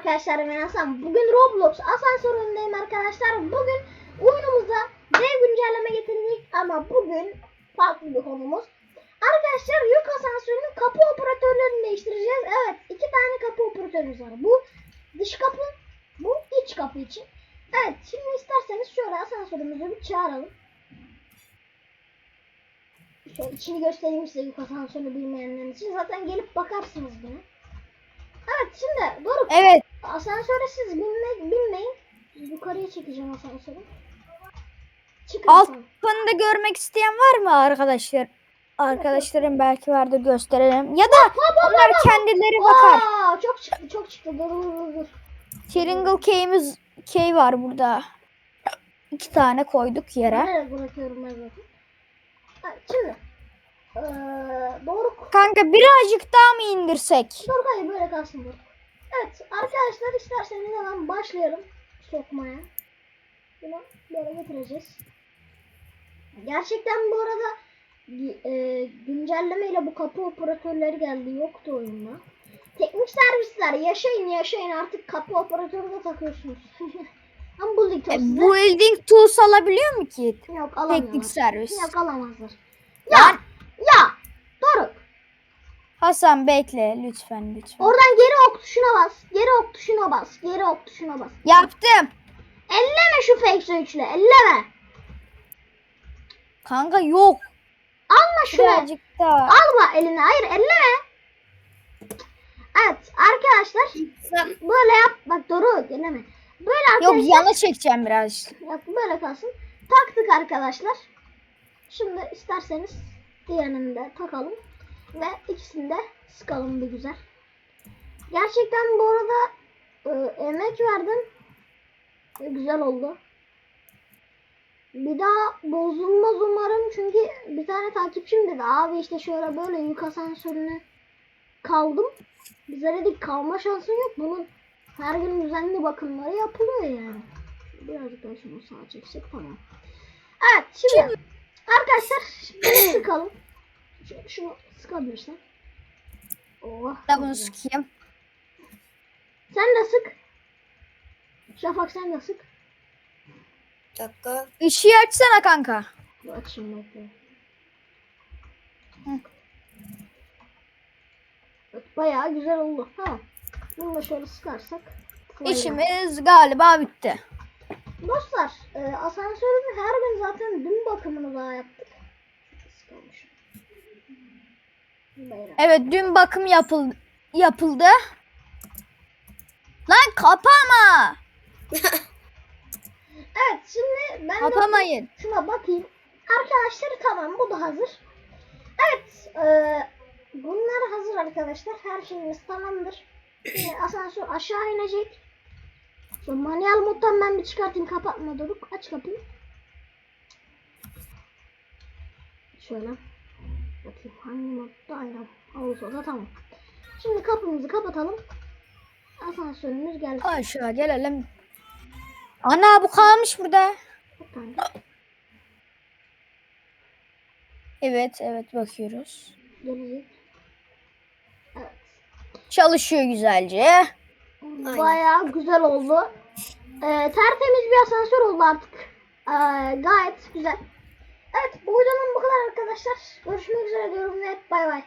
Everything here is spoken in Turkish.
arkadaşlar ben Hasan. Bugün Roblox asansöründeyim arkadaşlar. Bugün oyunumuza dev güncelleme getirdik ama bugün farklı bir konumuz. Arkadaşlar yük asansörünün kapı operatörlerini değiştireceğiz. Evet iki tane kapı operatörümüz var. Bu dış kapı, bu iç kapı için. Evet şimdi isterseniz şöyle asansörümüzü bir çağıralım. Şöyle içini göstereyim size yük asansörünü bilmeyenler için. Zaten gelip bakarsınız buna. Evet şimdi Doruk Evet. asansöre siz binme, binmeyin. Yukarıya çekeceğim asansörü. Çıkın Alt da görmek isteyen var mı arkadaşlar? Arkadaşlarım belki vardı gösterelim. Ya da onlar kendileri bakar. Aa, çok çıktı çok çıktı. Dur dur dur. Triangle K'miz K var burada. İki tane koyduk yere. Nereye bırakıyorum ben. Evet, şimdi. Ee, Doruk. Kanka birazcık daha mı indirsek? Doruk hayır böyle kalsın Doruk. Evet arkadaşlar isterseniz hemen başlayalım sokmaya. Bunu böyle getireceğiz. Gerçekten bu arada e, güncellemeyle bu kapı operatörleri geldi yoktu oyunda. Teknik servisler yaşayın yaşayın artık kapı operatörü de takıyorsunuz. Ama bulduk E, size. building tools alabiliyor mu ki? Yok alamıyorlar. Teknik servis. Yok alamazlar. Ya ya Doruk Hasan bekle lütfen lütfen. oradan geri ok tuşuna bas. Geri ok tuşuna bas. Geri ok tuşuna bas. Yaptım. Elleme şu fake switch'le elleme. Kanka yok. Alma şunu. Birazcık daha. Alma eline. Hayır elleme. Evet arkadaşlar böyle yap. Bak doğru elleme. Böyle Yok arkadaşlar. yana çekeceğim biraz. Bak böyle kalsın. Taktık arkadaşlar. Şimdi isterseniz diğerini de takalım. Ve ikisini de sıkalım bir güzel. Gerçekten bu arada e, emek verdim. E, güzel oldu. Bir daha bozulmaz umarım çünkü bir tane takipçim dedi abi işte şöyle böyle yük asansörüne kaldım. Bize dedik kalma şansın yok. Bunun her gün düzenli bakımları yapılıyor yani. Birazcık daha şunu sağa çeksek tamam. Evet şimdi arkadaşlar bunu sıkalım. Şunu, şunu sıkabilirsen. Oh. Çok bunu sıkayım. Sen de sık. Şafak sen de sık. dakika. Işığı açsana kanka. Hı. Evet, bayağı güzel oldu. Ha. Bunu da şöyle sıkarsak. İşimiz galiba bitti. Dostlar e, asansörün her gün zaten dün bakımını daha yaptık. Bayram. Evet dün bakım yapıldı. yapıldı. Lan kapama. Evet şimdi ben de Kapamayın. şuna bakayım. Arkadaşlar tamam bu da hazır. Evet e, bunlar hazır arkadaşlar. Her şeyimiz tamamdır. Şimdi asansör aşağı inecek. Şu manuel moddan ben bir çıkartayım kapatma Doruk. Aç kapıyı. Şöyle. Bakayım hangi modda aynen. Ağustos'ta tamam. Şimdi kapımızı kapatalım. Asansörümüz gelsin. Aşağı gelelim. Ana bu kalmış burada. Evet evet bakıyoruz. Gelecek. Evet. Çalışıyor güzelce. Bayağı güzel oldu. Ee, tertemiz bir asansör oldu artık. Ee, gayet güzel. Evet bu videonun bu kadar arkadaşlar. Görüşmek üzere diyorum ve bay bay.